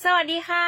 สวัสดีค่ะ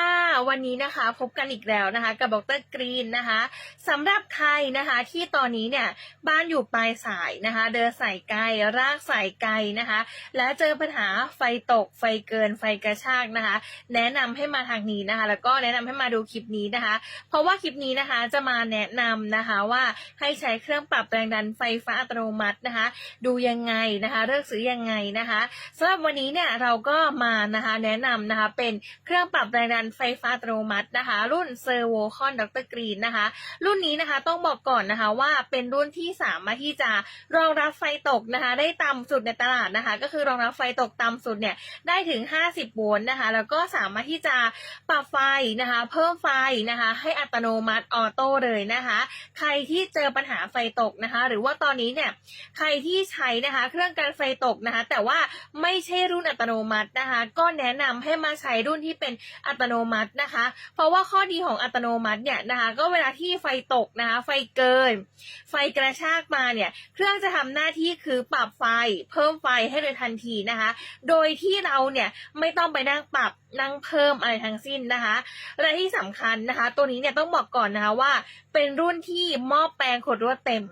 วันนี้นะคะพบกันอีกแล้วนะคะ กับดรกรีนนะคะสำหรับใครนะคะที่ตอนนี้เนี่ยบ้านอยู่ปลายสายนะคะ เดินสายไกลรากสายไกลนะคะ และเจอปัญหาไฟตก ไฟเกินไฟกระชากนะคะ แนะนำให้มาทางนี้นะคะ แล้วก็แนะนำให้มาดูคลิปนี้นะคะ เพราะว่าคลิปนี้นะคะจะมาแนะนำนะคะว่าให้ใช้เครื่องปรับแรงดันไฟฟ้าอัตโนมัตินะคะ ดูยังไงนะคะเลือกซื้อยังไงนะคะสำหรับวันนี้เนี่ยเราก็มานะคะแนะนำนะคะเป็นเครื่องรื่องปรับแรงดันไฟฟ้าอัตโนมัตินะคะ รุ่นเซอร์โวคอนดรกรีนนะคะ รุ่นนี้นะคะต้องบอกก่อนนะคะว่าเป็นรุ่นที่สามารถที่จะรองรับไฟตกนะคะ ได้ต่ำสุดในตลาดนะคะ ก็คือรองรับไฟตกต่ำสุดเนี่ยได้ถึง 50 โวลต์นะคะ แล้วก็สามารถที่จะปรับไฟนะคะ เพิ่มไฟนะคะ ให้อัตโนมัติออโต้เลยนะคะ ใครที่เจอปัญหาไฟตกนะคะ หรือว่าตอนนี้เนี่ยใครที่ใช้นะคะ เครื่องกันไฟตกนะคะ แต่ว่าไม่ใช่รุ่นอัตโนมัตินะคะ ก็แนะนำให้มาใช้รุ่นที่เป็นอัตโนมัตินะคะ เพราะว่าข้อดีของอัตโนมัติเนี่ยนะคะก็เวลาที่ไฟตกนะคะ ไฟเกิน ไฟกระชากมาเนี่ยเครื่องจะทำหน้าที่คือปรับไฟ เพิ่มไฟให้เลยทันทีนะคะ โดยที่เราเนี่ยไม่ต้องไปนั่งปรับนั่งเพิ่มอะไรทั้งสิ้นนะคะและที่สำคัญนะคะ ตัวนี้เนี่ยต้องบอกก่อนนะคะว่า เป็นรุ่นที่ม้อแปลงขดรวดเต็ม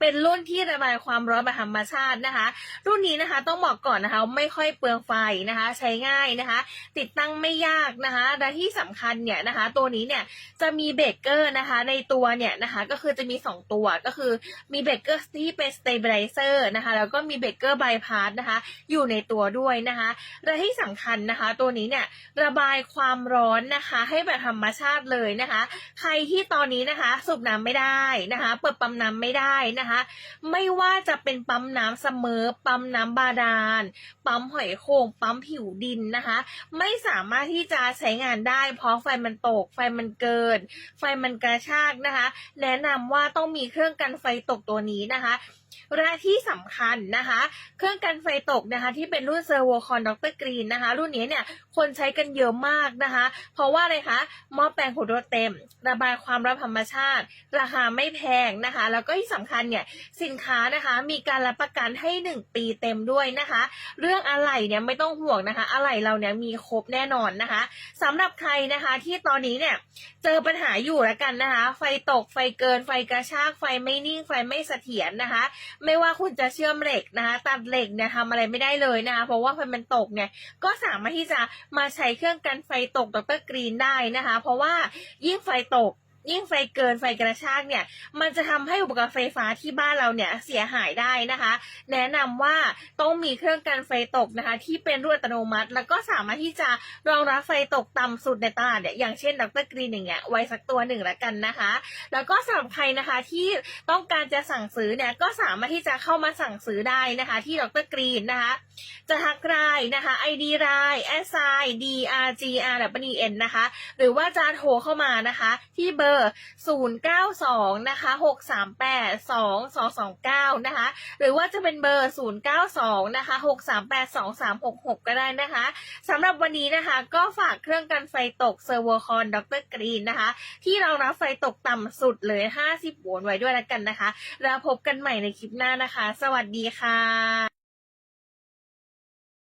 เป็นรุ่นที่ระบายความร้อนแบบธรรมชาตินะคะ รุ่นนี้นะคะต้องบอกก่อนนะคะ ไม่ค่อยเปลืองไฟนะคะ ใช้ง่ายนะคะ ติดตั้งไม่ยากนะคะและที่สำคัญเนี่ยนะคะ ตัวนี้เนี่ยจะมีเบเกอร์นะคะ ในตัวเนี่ยนะคะก็คือจะมี 2 ตัวก็คือมีเบเกอร์ที่เป็นสเตเบลเซอร์นะคะ แล้วก็มีเบเกอร์บายพาสนะคะ อยู่ในตัวด้วยนะคะและที่สำคัญนะคะ ตัวนี้เนี่ยระบายความร้อนนะคะ ให้แบบธรรมชาติเลยนะคะ ใครที่ตอนนี้นะคะ สูบน้ำไม่ได้นะคะ เปิดปั๊มน้ำไม่ได้นะคะไม่ว่าจะเป็นปั๊มน้ำเสมอ ปั๊มน้ำบาดาล ปั๊มหอยโข่ง ปั๊มผิวดินนะคะ ไม่สามารถที่จะใช้งานได้ เพราะไฟมันตก ไฟมันเกิน ไฟมันกระชากนะคะ แนะนำว่าต้องมีเครื่องกันไฟตกตัวนี้นะคะและที่สำคัญนะคะ เครื่องกันไฟตกนะคะที่เป็นรุ่นเซอร์โวคอนดรกรีนนะคะ รุ่นนี้เนี่ยคนใช้กันเยอะมากนะคะ เพราะว่าอะไรคะหม้อแปลงขดรถเต็ม ระบายความร้อนธรรมชาติ ราคาไม่แพงนะคะ แล้วก็ที่สำคัญเนี่ยสินค้านะคะมีการรับประกันให้ 1 ปีเต็มด้วยนะคะ เรื่องอะไหล่เนี่ยไม่ต้องห่วงนะคะ อะไหล่เราเนี่ยมีครบแน่นอนนะคะสำหรับใครนะคะที่ตอนนี้เนี่ยเจอปัญหาอยู่แล้วกันนะคะ ไฟตกไฟเกินไฟกระชากไฟไม่นิ่งไฟไม่เสถียรนะคะไม่ว่าคุณจะเชื่อมเหล็กนะคะตัดเหล็กเนี่ยทำอะไรไม่ได้เลยนะคะเพราะว่าไฟมันตกเนี่ยก็สามารถที่จะมาใช้เครื่องกันไฟตกดรกรีนได้นะคะ เพราะว่ายิ่งไฟตก ยิ่งไฟเกินไฟกระชากเนี่ย มันจะทำให้อุปกรณ์ไฟฟ้าที่บ้านเราเนี่ยเสียหายได้นะคะ แนะนำว่าต้องมีเครื่องกันไฟตกนะคะ ที่เป็นรุ่นอัตโนมัติ แล้วก็สามารถที่จะรองรับไฟตกต่ำสุดในตลาดเนี่ยอย่างเช่นดรกรีนอย่างเงี้ยไว้สักตัวหนึ่งละกันนะคะ แล้วก็สำหรับใครนะคะที่ต้องการจะสั่งซื้อเนี่ยก็สามารถที่จะเข้ามาสั่งซื้อได้นะคะ ที่ดรกรีนนะคะ จะทักไลน์นะคะ ID ไลน์ s i d r g r w n นะคะ หรือว่าจะโทรเข้ามานะคะ ที่เบอร์อร์092นะคะ638 2229นะคะหรือว่าจะเป็นเบอร์ 092นะคะ638 2366 ก็ได้นะคะสำหรับวันนี้นะคะก็ฝากเครื่องกันไฟตกเซอร์โวคอนดรกรีนนะคะที่เรารับไฟตกต่ำสุดเลย 50โวลต์ไว้ด้วยแล้วกันนะคะ แล้วพบกันใหม่ในคลิปหน้านะคะ สวัสดีค่ะ